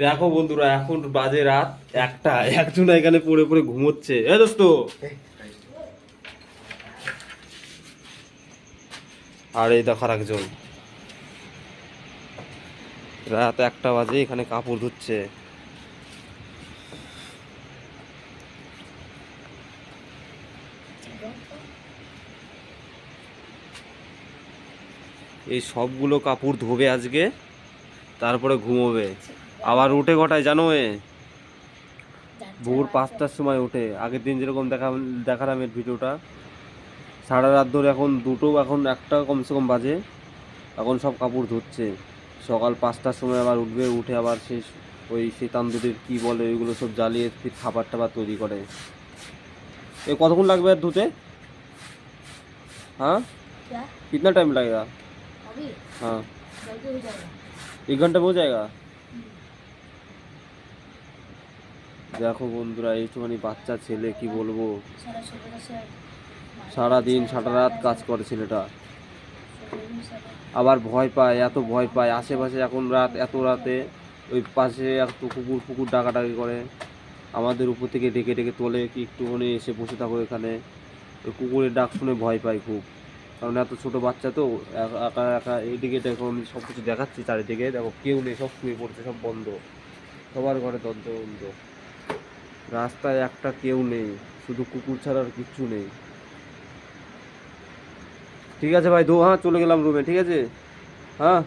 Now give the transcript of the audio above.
দেখো বন্ধুরা, এখন বাজে রাত একটা। একজন এখানে পড়ে পড়ে ঘুমোচ্ছে। এ দোস্ত! আর এই দেখার একজন। রাত একটা বাজে, এখানে কাপড় ধুচ্ছে। এই সবগুলো কাপড় ধোবে আজকে, তারপরে ঘুমোবে। আবার উঠে কটায় জানো এ ভোর পাঁচটার সময় ওঠে আগের দিন যেরকম দেখা দেখালাম এর ভিডিওটা সারা রাত ধরে এখন দুটো এখন একটা কমসে কম বাজে এখন সব কাপড় ধুচ্ছে সকাল পাঁচটার সময় আবার উঠবে উঠে আবার সেই ওই সেই তান্দুরির কী বলে ওইগুলো সব জ্বালিয়ে ফির খাবার টাবার তৈরি করে এ কতক্ষণ লাগবে আর ধুতে हाँ क्या कितना टाइम लगेगा अभी हाँ जल्दी हो जाएगा एक घंटा में हो जाएगा দেখো বন্ধুরা একটুখানি মানে বাচ্চা ছেলে কি বলব? সারা দিন সারা রাত কাজ করে ছেলেটা। আবার ভয় পায় এত ভয় পায়। আশেপাশে এখন রাত এত রাতে ওই পাশে এত কুকুর কুকুর ডাকাডাকি করে। আমাদের উপর থেকে ডেকে ডেকে তোলে কি একটুখানি এসে বসে থাকো এখানে। ওই কুকুরের ডাক শুনে ভয় পায় খুব। কারণ এত ছোটো বাচ্চা তো একা একা এইদিকে দেখো আমি সব কিছু দেখাচ্ছি চারিদিকে। দেখো কেউ নেই সব শুয়ে পড়ছে সব বন্ধ। সবার ঘরে দন্ত বন্ধ। রাস্তায় একটা কেউ নেই, শুধু কুকুর ছাড়ার কিচ্ছু নেই। ঠিক আছে ভাই, দো হ্যাঁ চলে গেলাম রুমে ঠিক আছে? হ্যাঁ?